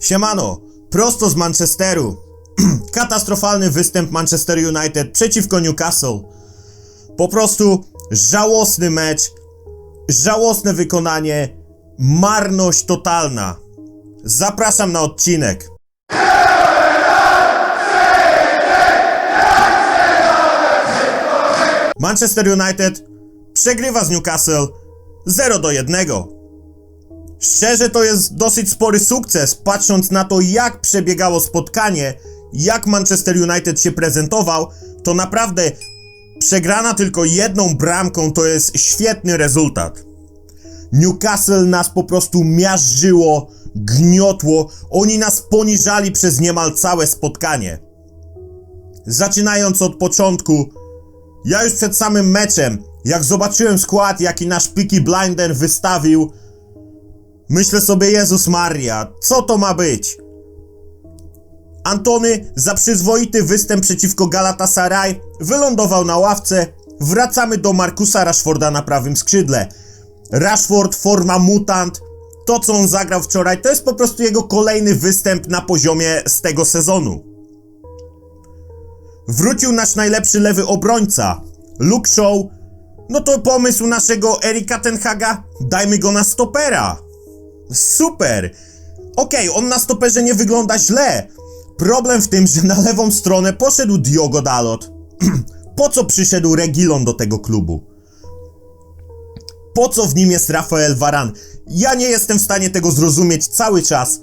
Siemano, prosto z Manchesteru. Katastrofalny występ Manchester United przeciwko Newcastle. Po prostu żałosny mecz, żałosne wykonanie, marność totalna. Zapraszam na odcinek. Manchester United przegrywa z Newcastle 0 do 1. Szczerze to jest dosyć spory sukces, patrząc na to jak przebiegało spotkanie, jak Manchester United się prezentował, to naprawdę przegrana tylko jedną bramką to jest świetny rezultat. Newcastle nas po prostu miażdżyło, gniotło, oni nas poniżali przez niemal całe spotkanie. Zaczynając od początku, ja już przed samym meczem, jak zobaczyłem skład, jaki nasz Peaky Blinder wystawił, myślę sobie, Jezus Maria, co to ma być? Antony za przyzwoity występ przeciwko Galatasaray wylądował na ławce. Wracamy do Markusa Rashforda na prawym skrzydle. Rashford, forma mutant. To, co on zagrał wczoraj, to jest po prostu jego kolejny występ na poziomie z tego sezonu. Wrócił nasz najlepszy lewy obrońca, Luke Shaw. No to pomysł naszego Erika Tenhaga, dajmy go na stopera. Super! Okej, on na stoperze nie wygląda źle. Problem w tym, że na lewą stronę poszedł Diogo Dalot. po co przyszedł Regilon do tego klubu? Po co w nim jest Rafael Varan? Ja nie jestem w stanie tego zrozumieć cały czas.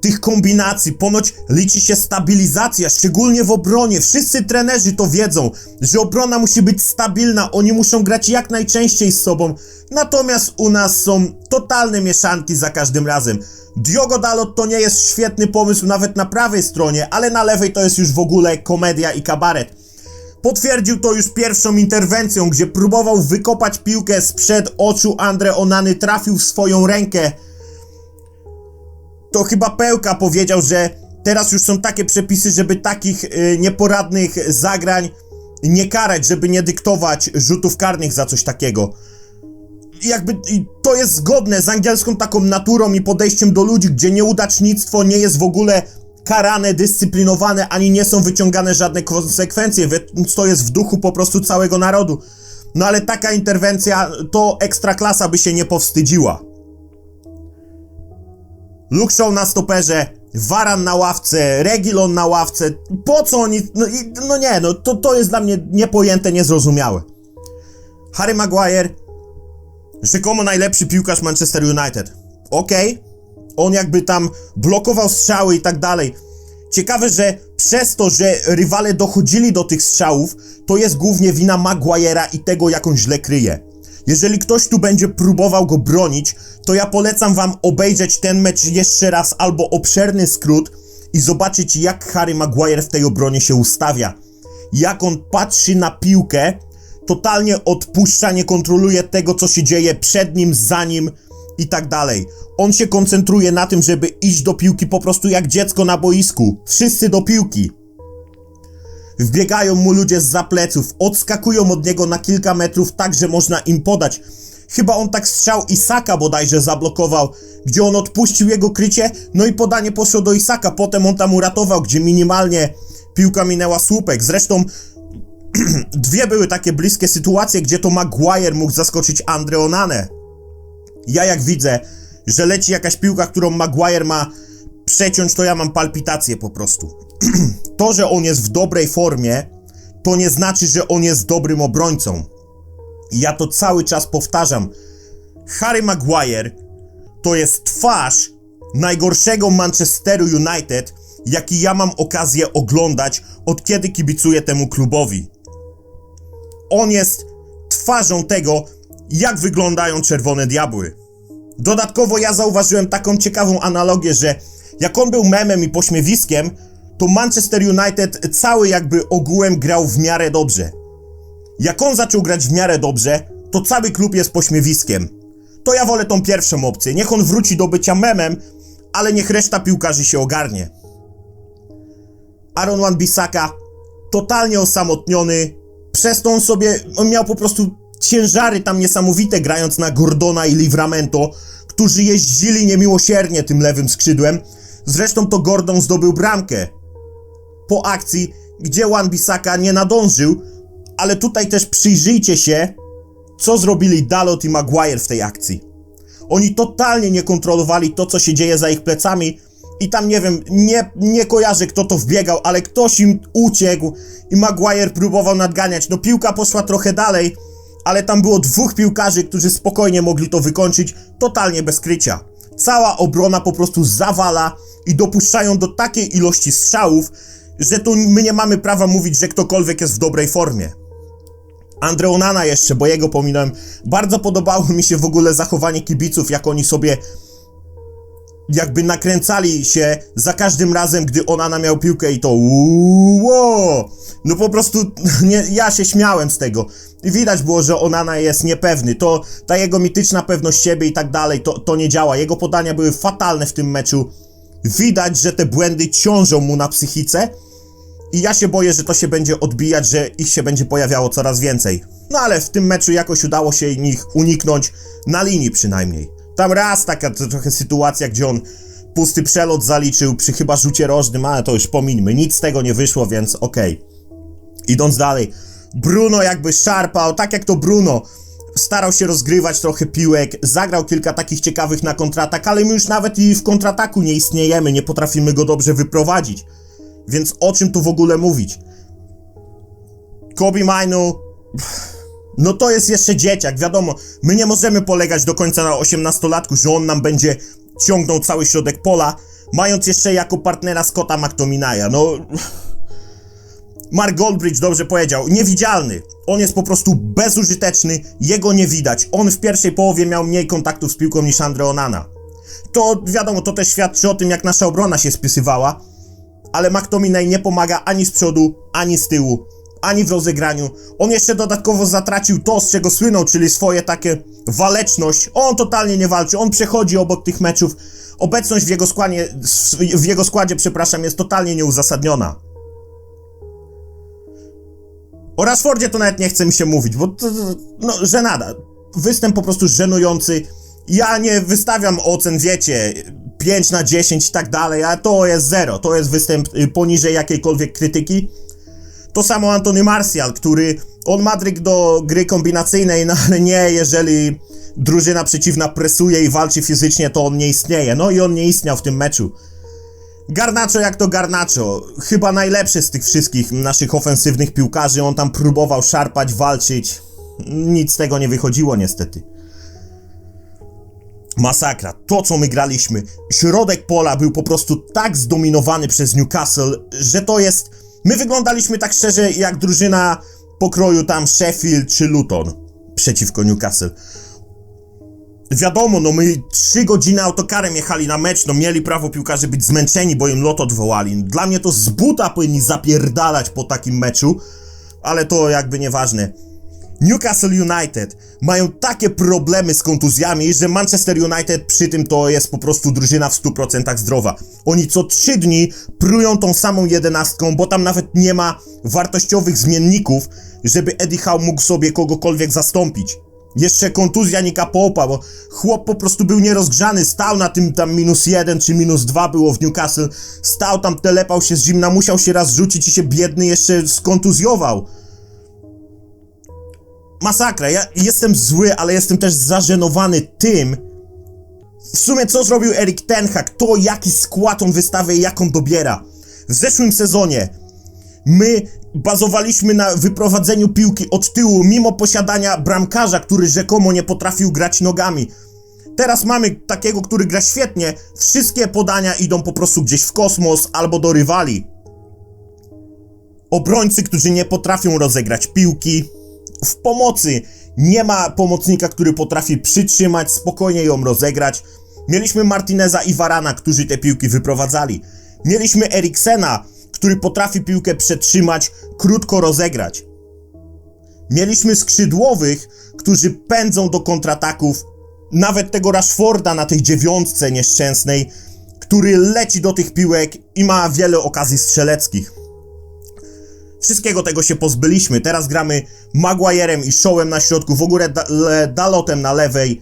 Tych kombinacji, ponoć liczy się stabilizacja, szczególnie w obronie. Wszyscy trenerzy to wiedzą, że obrona musi być stabilna, oni muszą grać jak najczęściej z sobą. Natomiast u nas są totalne mieszanki za każdym razem. Diogo Dalot to nie jest świetny pomysł nawet na prawej stronie, ale na lewej to jest już w ogóle komedia i kabaret. Potwierdził to już pierwszą interwencją, gdzie próbował wykopać piłkę sprzed oczu Andre Onany, trafił w swoją rękę. To chyba Pełka powiedział, że teraz już są takie przepisy, żeby takich y, nieporadnych zagrań nie karać, żeby nie dyktować rzutów karnych za coś takiego jakby to jest zgodne z angielską taką naturą i podejściem do ludzi, gdzie nieudacznictwo nie jest w ogóle karane, dyscyplinowane, ani nie są wyciągane żadne konsekwencje, więc to jest w duchu po prostu całego narodu. No ale taka interwencja, to ekstraklasa by się nie powstydziła. Shaw na stoperze, Varan na ławce, Regilon na ławce, po co oni, no, i- no nie, no to, to jest dla mnie niepojęte, niezrozumiałe. Harry Maguire rzekomo najlepszy piłkarz Manchester United. Okej, on jakby tam blokował strzały i tak dalej. Ciekawe, że przez to, że rywale dochodzili do tych strzałów, to jest głównie wina Maguire'a i tego, jak on źle kryje. Jeżeli ktoś tu będzie próbował go bronić, to ja polecam wam obejrzeć ten mecz jeszcze raz albo obszerny skrót i zobaczyć, jak Harry Maguire w tej obronie się ustawia. Jak on patrzy na piłkę, totalnie odpuszcza, nie kontroluje tego, co się dzieje przed nim, za nim i tak dalej. On się koncentruje na tym, żeby iść do piłki po prostu jak dziecko na boisku. Wszyscy do piłki. Wbiegają mu ludzie z pleców, odskakują od niego na kilka metrów tak, że można im podać. Chyba on tak strzał Isaka bodajże zablokował, gdzie on odpuścił jego krycie, no i podanie poszło do Isaka, potem on tam uratował, gdzie minimalnie piłka minęła słupek. Zresztą dwie były takie bliskie sytuacje, gdzie to Maguire mógł zaskoczyć Andre Onanę. Ja jak widzę, że leci jakaś piłka, którą Maguire ma przeciąć, to ja mam palpitację po prostu. to, że on jest w dobrej formie, to nie znaczy, że on jest dobrym obrońcą. I ja to cały czas powtarzam. Harry Maguire to jest twarz najgorszego Manchesteru United, jaki ja mam okazję oglądać od kiedy kibicuję temu klubowi. On jest twarzą tego, jak wyglądają czerwone diabły. Dodatkowo ja zauważyłem taką ciekawą analogię, że jak on był memem i pośmiewiskiem, to Manchester United cały jakby ogółem grał w miarę dobrze. Jak on zaczął grać w miarę dobrze, to cały klub jest pośmiewiskiem. To ja wolę tą pierwszą opcję. Niech on wróci do bycia memem, ale niech reszta piłkarzy się ogarnie. Aaron Wan-Bissaka totalnie osamotniony, przez to on sobie, on miał po prostu ciężary tam niesamowite grając na Gordona i Livramento, którzy jeździli niemiłosiernie tym lewym skrzydłem. Zresztą to Gordon zdobył bramkę po akcji, gdzie Wan-Bissaka nie nadążył, ale tutaj też przyjrzyjcie się, co zrobili Dalot i Maguire w tej akcji. Oni totalnie nie kontrolowali to, co się dzieje za ich plecami i tam, nie wiem, nie, nie kojarzę, kto to wbiegał, ale ktoś im uciekł i Maguire próbował nadganiać. No piłka poszła trochę dalej, ale tam było dwóch piłkarzy, którzy spokojnie mogli to wykończyć, totalnie bez krycia. Cała obrona po prostu zawala i dopuszczają do takiej ilości strzałów, że tu my nie mamy prawa mówić, że ktokolwiek jest w dobrej formie. Andre Onana jeszcze, bo jego pominąłem. Bardzo podobało mi się w ogóle zachowanie kibiców, jak oni sobie jakby nakręcali się za każdym razem, gdy Onana miał piłkę i to wow, no po prostu nie, ja się śmiałem z tego. I widać było, że Onana jest niepewny. To ta jego mityczna pewność siebie i tak dalej, to, to nie działa. Jego podania były fatalne w tym meczu. Widać, że te błędy ciążą mu na psychice. I ja się boję, że to się będzie odbijać, że ich się będzie pojawiało coraz więcej. No ale w tym meczu jakoś udało się ich uniknąć, na linii przynajmniej. Tam raz taka trochę sytuacja, gdzie on pusty przelot zaliczył przy chyba rzucie rożnym, ale to już pomińmy. Nic z tego nie wyszło, więc okej. Idąc dalej. Bruno jakby szarpał, tak jak to Bruno. Starał się rozgrywać trochę piłek, zagrał kilka takich ciekawych na kontratak, ale my już nawet i w kontrataku nie istniejemy, nie potrafimy go dobrze wyprowadzić. Więc o czym tu w ogóle mówić? Kobe Minu, no to jest jeszcze dzieciak, wiadomo, my nie możemy polegać do końca na 18-latku, że on nam będzie ciągnął cały środek pola, mając jeszcze jako partnera Scotta McTominaya, no... Mark Goldbridge dobrze powiedział, niewidzialny. On jest po prostu bezużyteczny, jego nie widać. On w pierwszej połowie miał mniej kontaktów z piłką niż Andre Onana. To wiadomo, to też świadczy o tym, jak nasza obrona się spisywała, ale McTominay nie pomaga ani z przodu, ani z tyłu, ani w rozegraniu. On jeszcze dodatkowo zatracił to, z czego słynął, czyli swoje takie waleczność. On totalnie nie walczy, on przechodzi obok tych meczów. Obecność w jego składzie, w jego składzie, przepraszam, jest totalnie nieuzasadniona. O Rashfordzie to nawet nie chce mi się mówić, bo to, no, żenada. Występ po prostu żenujący. Ja nie wystawiam ocen, wiecie, 5 na 10 i tak dalej, ale to jest zero. To jest występ y, poniżej jakiejkolwiek krytyki. To samo Antony Martial, który on ma dryg do gry kombinacyjnej, no ale nie, jeżeli drużyna przeciwna presuje i walczy fizycznie, to on nie istnieje. No i on nie istniał w tym meczu. Garnacho jak to Garnacho, chyba najlepszy z tych wszystkich naszych ofensywnych piłkarzy, on tam próbował szarpać, walczyć. Nic z tego nie wychodziło niestety. Masakra. To, co my graliśmy. Środek pola był po prostu tak zdominowany przez Newcastle, że to jest. My wyglądaliśmy tak szczerze jak drużyna pokroju tam Sheffield czy Luton przeciwko Newcastle. Wiadomo, no my trzy godziny autokarem jechali na mecz, no mieli prawo piłkarze być zmęczeni, bo im lot odwołali. Dla mnie to z buta powinni zapierdalać po takim meczu, ale to jakby nieważne. Newcastle United mają takie problemy z kontuzjami, że Manchester United przy tym to jest po prostu drużyna w 100% zdrowa. Oni co 3 dni prują tą samą jedenastką, bo tam nawet nie ma wartościowych zmienników, żeby Eddie Howe mógł sobie kogokolwiek zastąpić. Jeszcze kontuzja Nika Popa, bo chłop po prostu był nierozgrzany, stał na tym tam minus jeden czy minus dwa było w Newcastle, stał tam, telepał się z zimna, musiał się raz rzucić i się biedny jeszcze skontuzjował. Masakra, ja jestem zły, ale jestem też zażenowany tym, w sumie co zrobił Erik Ten Hag, to jaki skład on wystawia i jak on dobiera. W zeszłym sezonie my bazowaliśmy na wyprowadzeniu piłki od tyłu, mimo posiadania bramkarza, który rzekomo nie potrafił grać nogami. Teraz mamy takiego, który gra świetnie, wszystkie podania idą po prostu gdzieś w kosmos albo do rywali. Obrońcy, którzy nie potrafią rozegrać piłki. W pomocy nie ma pomocnika, który potrafi przytrzymać, spokojnie ją rozegrać. Mieliśmy Martineza i Varana, którzy te piłki wyprowadzali. Mieliśmy Eriksena, który potrafi piłkę przetrzymać, krótko rozegrać. Mieliśmy skrzydłowych, którzy pędzą do kontrataków, nawet tego Rashforda na tej dziewiątce nieszczęsnej, który leci do tych piłek i ma wiele okazji strzeleckich. Wszystkiego tego się pozbyliśmy. Teraz gramy Maguirem i Showem na środku, w ogóle da Dalotem na lewej.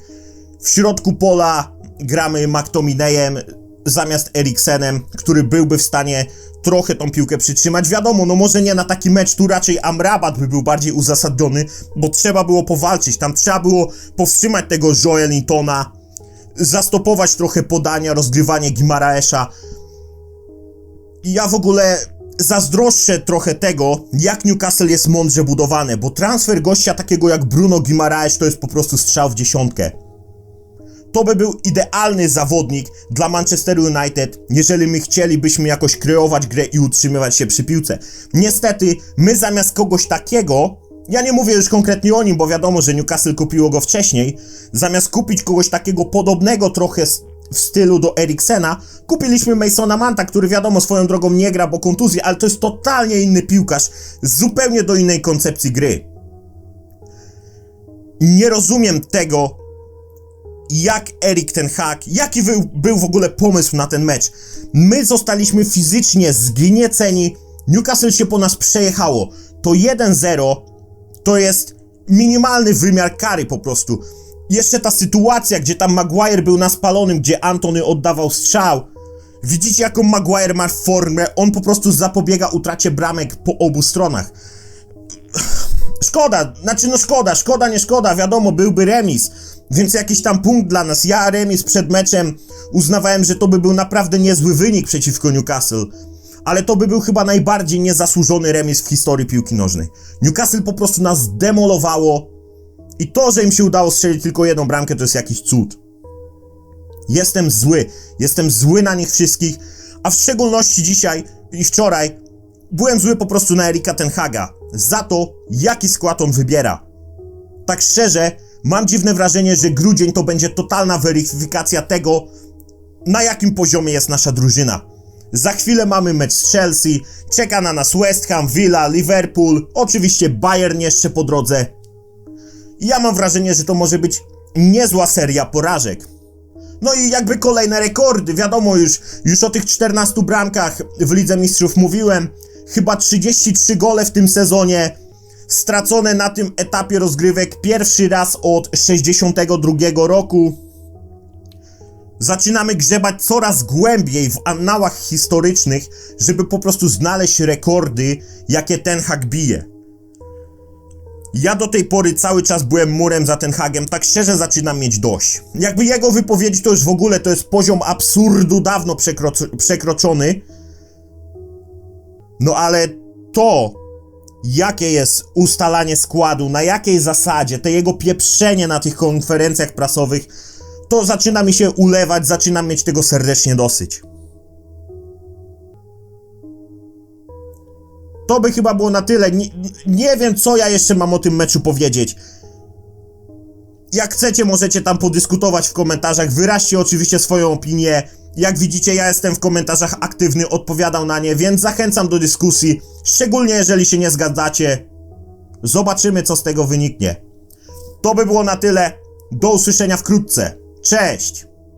W środku pola gramy McTominayem zamiast Eriksenem, który byłby w stanie trochę tą piłkę przytrzymać. Wiadomo, no może nie na taki mecz, tu raczej Amrabat by był bardziej uzasadniony, bo trzeba było powalczyć, tam trzeba było powstrzymać tego Joelintona, zastopować trochę podania, rozgrywanie Gimaraesza. I ja w ogóle zazdroszczę trochę tego, jak Newcastle jest mądrze budowane, bo transfer gościa takiego jak Bruno Gimaraes to jest po prostu strzał w dziesiątkę. To by był idealny zawodnik dla Manchester United, jeżeli my chcielibyśmy jakoś kreować grę i utrzymywać się przy piłce. Niestety, my zamiast kogoś takiego, ja nie mówię już konkretnie o nim, bo wiadomo, że Newcastle kupiło go wcześniej, zamiast kupić kogoś takiego podobnego trochę w stylu do Eriksena, kupiliśmy Masona Manta, który wiadomo swoją drogą nie gra, bo kontuzji, ale to jest totalnie inny piłkarz, zupełnie do innej koncepcji gry. Nie rozumiem tego, jak Erik ten Hag, jaki był, w ogóle pomysł na ten mecz. My zostaliśmy fizycznie zgnieceni, Newcastle się po nas przejechało. To 1-0 to jest minimalny wymiar kary po prostu. Jeszcze ta sytuacja, gdzie tam Maguire był na spalonym, gdzie Antony oddawał strzał. Widzicie jaką Maguire ma formę, on po prostu zapobiega utracie bramek po obu stronach. Szkoda, znaczy no szkoda, szkoda, nie szkoda, wiadomo, byłby remis, więc jakiś tam punkt dla nas. Ja remis przed meczem uznawałem, że to by był naprawdę niezły wynik przeciwko Newcastle, ale to by był chyba najbardziej niezasłużony remis w historii piłki nożnej. Newcastle po prostu nas zdemolowało i to, że im się udało strzelić tylko jedną bramkę, to jest jakiś cud. Jestem zły, jestem zły na nich wszystkich, a w szczególności dzisiaj i wczoraj byłem zły po prostu na Erika Tenhaga za to, jaki skład on wybiera. Tak szczerze, mam dziwne wrażenie, że grudzień to będzie totalna weryfikacja tego, na jakim poziomie jest nasza drużyna. Za chwilę mamy mecz z Chelsea, czeka na nas West Ham, Villa, Liverpool, oczywiście Bayern jeszcze po drodze. Ja mam wrażenie, że to może być niezła seria porażek. No i jakby kolejne rekordy, wiadomo już, już o tych 14 bramkach w Lidze Mistrzów mówiłem, chyba 33 gole w tym sezonie, stracone na tym etapie rozgrywek pierwszy raz od 62 roku. Zaczynamy grzebać coraz głębiej w annałach historycznych, żeby po prostu znaleźć rekordy, jakie Ten Hag bije. Ja do tej pory cały czas byłem murem za Ten Hagiem, tak szczerze zaczynam mieć dość. Jakby jego wypowiedzi to już w ogóle to jest poziom absurdu dawno przekroc- przekroczony. No ale to, jakie jest ustalanie składu, na jakiej zasadzie, te jego pieprzenie na tych konferencjach prasowych, to zaczyna mi się ulewać, zaczynam mieć tego serdecznie dosyć. To by chyba było na tyle. Nie, nie wiem, co ja jeszcze mam o tym meczu powiedzieć. Jak chcecie, możecie tam podyskutować w komentarzach. Wyraźcie oczywiście swoją opinię. Jak widzicie, ja jestem w komentarzach aktywny, odpowiadał na nie, więc zachęcam do dyskusji. Szczególnie jeżeli się nie zgadzacie. Zobaczymy, co z tego wyniknie. To by było na tyle. Do usłyszenia wkrótce. Cześć!